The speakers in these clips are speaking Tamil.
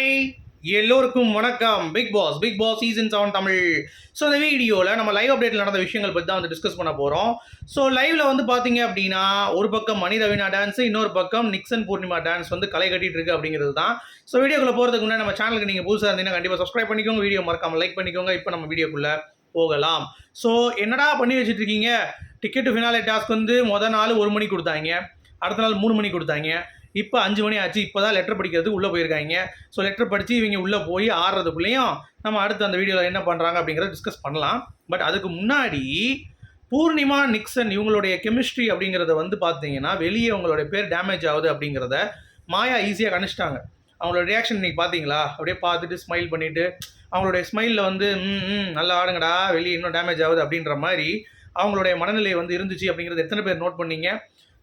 ஹாய் எல்லோருக்கும் வணக்கம். Big boss big boss season seven Tamil. So இந்த வீடியோவில் நம்ம லைவ் அப்டேட்டில் நடந்த விஷயங்கள் பற்றி தான் வந்து டிஸ்கஸ் பண்ண போகிறோம் ஸோ லைவில் வந்து பார்த்தீங்க அப்படின்னா ஒரு பக்கம் மணி ரவீனா டான்ஸ் இன்னொரு பக்கம் நிக்சன் பூர்ணிமா டான்ஸ் வந்து களை கட்டிகிட்டு இருக்கு அப்படிங்கிறது தான். ஸோ வீடியோக்குள்ள போகிறதுக்கு முன்னாடி நம்ம சேனலுக்கு நீங்கள் புதுசாக இருந்தீங்கன்னா கண்டிப்பாக சப்ஸ்கிரைப் பண்ணிக்கோங்க. வீடியோ மறக்காம லைக் பண்ணிக்கோங்க. இப்போ நம்ம வீடியோக்குள்ளே போகலாம். ஸோ என்னடா பண்ணி வச்சுட்டு இருக்கீங்க டிக்கெட்டு ஃபினாலே டாஸ்க் வந்து மொதல் நாள் ஒரு மணி கொடுத்தாங்க. அடுத்த நாள் மூணு மணி கொடுத்தாங்க. இப்போ அஞ்சு மணி ஆச்சு இப்போ தான் லெட்டர் படிக்கிறதுக்கு உள்ளே போயிருக்காங்க. ஸோ லெட்டர் படித்து இவங்க உள்ளே போய் ஆடுறதுக்குள்ளேயும் நம்ம அடுத்து அந்த வீடியோவில் என்ன பண்ணுறாங்க அப்படிங்கிறத டிஸ்கஸ் பண்ணலாம். பட் அதுக்கு முன்னாடி பூர்ணிமா நிக்சன் இவங்களுடைய கெமிஸ்ட்ரி அப்படிங்கிறத வந்து பார்த்தீங்கன்னா வெளியே உங்களுடைய பேர் டேமேஜ் ஆகுது அப்படிங்கிறத மாயா ஈஸியாக கணிச்சிட்டாங்க. அவங்களோட ரியாக்ஷன் இன்னைக்கு பார்த்தீங்களா அப்படியே பார்த்துட்டு ஸ்மைல் பண்ணிவிட்டு அவங்களுடைய ஸ்மைலில் வந்து ம் ம் நல்லா ஆடுங்கடா வெளியே இன்னும் டேமேஜ் ஆகுது அப்படின்ற மாதிரி அவங்களுடைய மனநிலை வந்து இருந்துச்சு அப்படிங்கிறது எத்தனை பேர் நோட் பண்ணீங்க?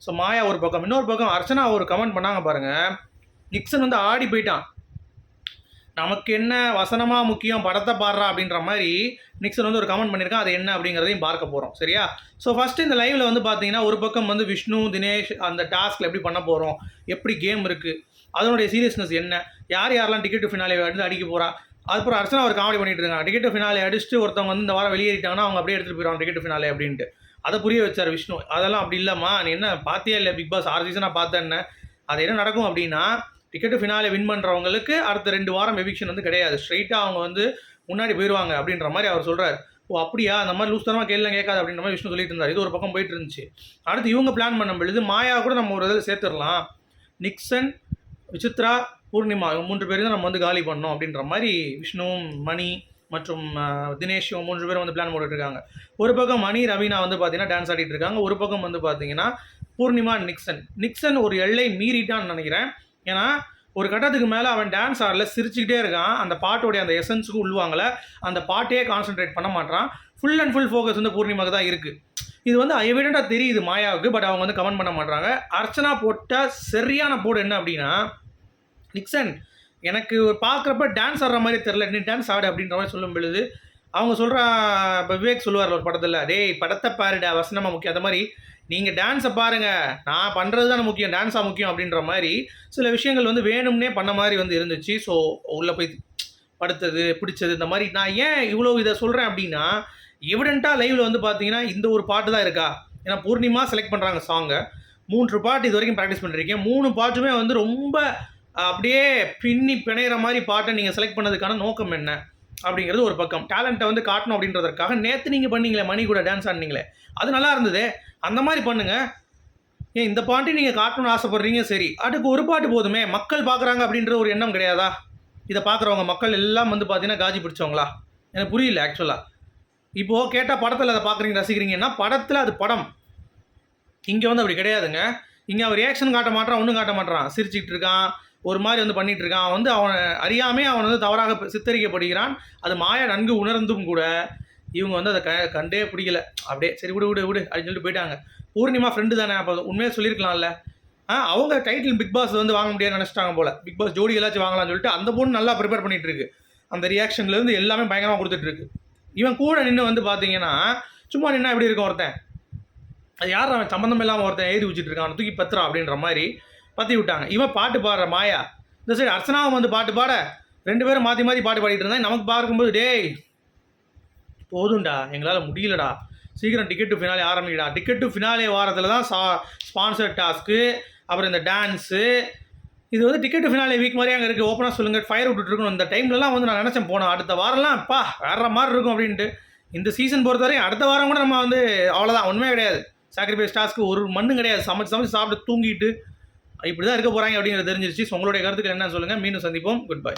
ஸோ மாயா ஒரு பக்கம். இன்னொரு பக்கம் அர்ச்சனா ஒரு கமெண்ட் பண்ணாங்க பாருங்க. நிக்சன் வந்து ஆடி போயிட்டான். நமக்கு என்ன வசனமாக முக்கியம் படத்தை பாடுறா அப்படின்ற மாதிரி நிக்சன் வந்து ஒரு கமெண்ட் பண்ணியிருக்கான். அது என்ன அப்படிங்கிறதையும் பார்க்க போகிறோம் சரியா? ஸோ ஃபஸ்ட்டு இந்த லைவில் வந்து பார்த்தீங்கன்னா ஒரு பக்கம் வந்து விஷ்ணு தினேஷ் அந்த டாஸ்கில் எப்படி பண்ண போகிறோம் எப்படி கேம் இருக்குது அதனுடைய சீரியஸ்னஸ் என்ன? யார் யாரெல்லாம் டிக்கெட் ஃபினாலே வந்து அடிக்க போகிறா அதுக்கப்புறம் அர்ச்சனா ஒரு காமெடி பண்ணிட்டு இருக்காங்க. டிக்கெட் ஃபினாலே அடிச்சுட்டு ஒருத்தவங்க வந்து இந்த வாரம் வெளியேறிட்டாங்கன்னா அவங்க அப்படியே எடுத்துகிட்டு போயிடுவாங்க டிக்கெட் ஃபினாலே அப்படின்ட்டு. அதை புரிய வச்சார் விஷ்ணு. அதெல்லாம் அப்படி இல்லைம்மா. நீ என்ன பார்த்தியா இல்லை பிக் பாஸ் ஆறு சீசனாக பார்த்தேன்ன. அது என்ன நடக்கும் அப்படின்னா டிக்கெட்டு ஃபினாலே வின் பண்ணுறவங்களுக்கு அடுத்த ரெண்டு வாரம் எவிக்ஷன் வந்து கிடையாது. ஸ்ட்ரைட்டாக அவங்க வந்து முன்னாடி போயிடுவாங்க அப்படின்ற மாதிரி அவர் சொல்கிறார் ஓ அப்படியா? அந்த மாதிரி லூஸ்தரமாக கேள்வி கேட்காது அப்படின்ற மாதிரி விஷ்ணு சொல்லிட்டு இருந்தார். இது ஒரு பக்கம் போயிட்டு இருந்துச்சு. அடுத்து இவங்க பிளான் பண்ணும் பொழுது மாயா கூட நம்ம ஒரு இதில் சேர்த்துடலாம். நிக்சன் விசித்ரா பூர்ணிமா இவங்க மூன்று பேரும் தான் நம்ம வந்து காலி பண்ணோம் அப்படின்ற மாதிரி விஷ்ணு மணி மற்றும் தினேஷும் மூன்று பேரும் வந்து பிளான் போட்டுட்டு இருக்காங்க ஒரு பக்கம் மணி ரவீனா வந்து பார்த்தீங்கன்னா டான்ஸ் ஆடிட்டு இருக்காங்க ஒரு பக்கம் வந்து பார்த்தீங்கன்னா பூர்ணிமா நிக்சன். நிக்சன் ஒரு எல்லை மீறிட்டான்னு நினைக்கிறேன். ஏன்னா ஒரு கட்டத்துக்கு மேலே அவன் டான்ஸ் ஆடல சிரிச்சுக்கிட்டே இருக்கான். அந்த பாட்டோடைய அந்த எசன்ஸுக்கு உள்வாங்கல அந்த பாட்டையே கான்சென்ட்ரேட் பண்ண மாட்டான் ஃபுல் அண்ட் ஃபுல் ஃபோக்கஸ் வந்து பூர்ணிமாவுக்கு தான் இருக்குது இது வந்து எவிடெண்ட்டாக தெரியுது மாயாவுக்கு பட் அவங்க வந்து கமெண்ட் பண்ண மாட்டாங்க அர்ச்சனா போட்டால் சரியான போர்டு என்ன அப்படின்னா நிக்சன் எனக்கு பார்க்குறப்ப டான்ஸ் ஆடுற மாதிரி தெரில நீ டான்ஸ் ஆடு அப்படின்ற மாதிரி சொல்லும் பொழுது அவங்க சொல்கிறா இப்போ விவேக் சொல்லுவார் ஒரு படத்தில் டேய் படத்தை பாருடா வசனமாக முக்கியம். அந்த மாதிரி நீங்கள் டான்ஸை பாருங்கள் நான் பண்ணுறது தானே முக்கியம். டான்ஸாக முக்கியம். அப்படின்ற மாதிரி சில விஷயங்கள் வந்து வேணும்னே பண்ண மாதிரி வந்து இருந்துச்சு. ஸோ உள்ளே போய் படுத்தது பிடிச்சது இந்த மாதிரி. நான் ஏன் இவ்வளோ இதை சொல்கிறேன் அப்படின்னா எவிடெண்ட்டாக லைவில் வந்து பார்த்தீங்கன்னா இந்த ஒரு பாட்டு தான் இருக்கா? ஏன்னா பூர்ணிமா செலக்ட் பண்ணுறாங்க சாங்கை மூன்று பாட்டு இது வரைக்கும் ப்ராக்டிஸ் பண்ணிருக்கேன். மூணு பாட்டுமே வந்து ரொம்ப அப்படியே பின்னி பிணையிற மாதிரி பாட்டை நீங்கள் செலக்ட் பண்ணதுக்கான நோக்கம் என்ன? அப்படிங்கிறது ஒரு பக்கம். டேலண்ட்டை வந்து காட்டணும் அப்படின்றதற்காக நேற்று நீங்கள் பண்ணீங்களே மணி கூட டான்ஸ் ஆடினீங்களே. அது நல்லா இருந்தது. அந்த மாதிரி பண்ணுங்கள் ஏன் இந்த பாட்டு நீங்கள் காட்டணும்னு ஆசைப்பட்றீங்க சரி. அதுக்கு ஒரு பாட்டு போதுமே. மக்கள் பார்க்குறாங்க அப்படின்ற ஒரு எண்ணம் கிடையாதா? இதை பார்க்குறவங்க மக்கள் எல்லாம் வந்து பார்த்தீங்கன்னா காஜி பிடிச்சவங்களா? எனக்கு புரியல ஆக்சுவலாக இப்போது கேட்டால் படத்தில் அதை பார்க்குறீங்க ரசிக்கிறீங்கன்னா படத்தில் அது படம். இங்கே வந்து அப்படி கிடையாதுங்க. இங்கே அவர் ரியாக்ஷன் காட்ட மாட்டான் ஒன்றும் காட்ட மாட்டான் சிரிச்சுக்கிட்டு இருக்கான். ஒரு மாதிரி வந்து பண்ணிட்டு இருக்கான் அவன் வந்து அவனை அறியாமே அவன் வந்து தவறாக சித்தரிக்கப்படுகிறான். அது மாயா நன்கு உணர்ந்தும் கூட இவங்க வந்து அதை க கண்டே பிடிக்கல. அப்படியே சரி விடு விடு விடு அப்படின்னு சொல்லிட்டு போயிட்டாங்க. பூர்ணிமா ஃப்ரெண்டு தானே அப்போ உண்மையாக சொல்லியிருக்கலாம்ல. ஆ அவங்க டைட்டில் பிக் பாஸ் வந்து வாங்க முடியாதுன்னு நினச்சிட்டாங்க போல. பிக் பாஸ் ஜோடி எல்லாச்சும் வாங்கலாம்னு சொல்லிட்டு அந்த பொண்ணு நல்லா ப்ரிப்பேர் பண்ணிகிட்டு இருக்கு அந்த ரியாக்ஷன்லேருந்து எல்லாமே பயங்கரமாக கொடுத்துட்டு இருக்கு இவன் கூட நின்று வந்து பார்த்தீங்கன்னா சும்மா நின்னா எப்படி இருக்கும் ஒருத்தன்? அது யார் அவன் சம்மந்தம் இல்லாமல் ஒருத்தன் ஏறி வச்சுட்டு இருக்கான் தூக்கி பத்துறான் அப்படின்ற மாதிரி பற்றி விட்டாங்க இவன் பாட்டு பாடுற மாயா. இந்த சைடு அர்ச்சனாவும் வந்து பாட்டு பாட. ரெண்டு பேரும் மாற்றி மாற்றி பாட்டு பாடிட்டு இருந்தாங்க. நமக்கு பார்க்கும்போது டேய் போதும்டா எங்களால் முடியலடா. சீக்கிரம் டிக்கெட்டு ஃபினாலே ஆரம்பிக்கடா டிக்கெட்டு ஃபினாலே வாரத்தில் தான் சா ஸ்பான்சர் டாஸ்க்கு அப்புறம் இந்த டான்ஸு இது வந்து டிக்கெட்டு ஃபினாலே வீக் மாதிரி அங்கே இருக்குது ஓப்பனாக சொல்லுங்கள் ஃபயர் விட்டுட்ருக்கணும் இந்த டைம்லலாம் வந்து நான் நினச்சேன் போனேன் அடுத்த வாரம்லாம் பா வேற மாதிரி இருக்கும் அப்படின்ட்டு. இந்த சீசன் பொறுத்தவரையும் அடுத்த வாரம் கூட நம்ம வந்து அவ்வளோதான் ஒன்றுமே கிடையாது. சாக்ரிஃபைஸ் டாஸ்க்கு ஒரு மண்ணும் கிடையாது. சமைச்சு சமைச்சு சாப்பிட்டு தூங்கிட்டு இப்படி தான் இருக்க போகிறாங்க அப்படிங்கிறது தெரிஞ்சிருச்சு. ஸோ உங்களுடைய கருத்துக்கள் என்ன சொல்லுங்கள் மீண்டும் சந்திப்போம். Good bye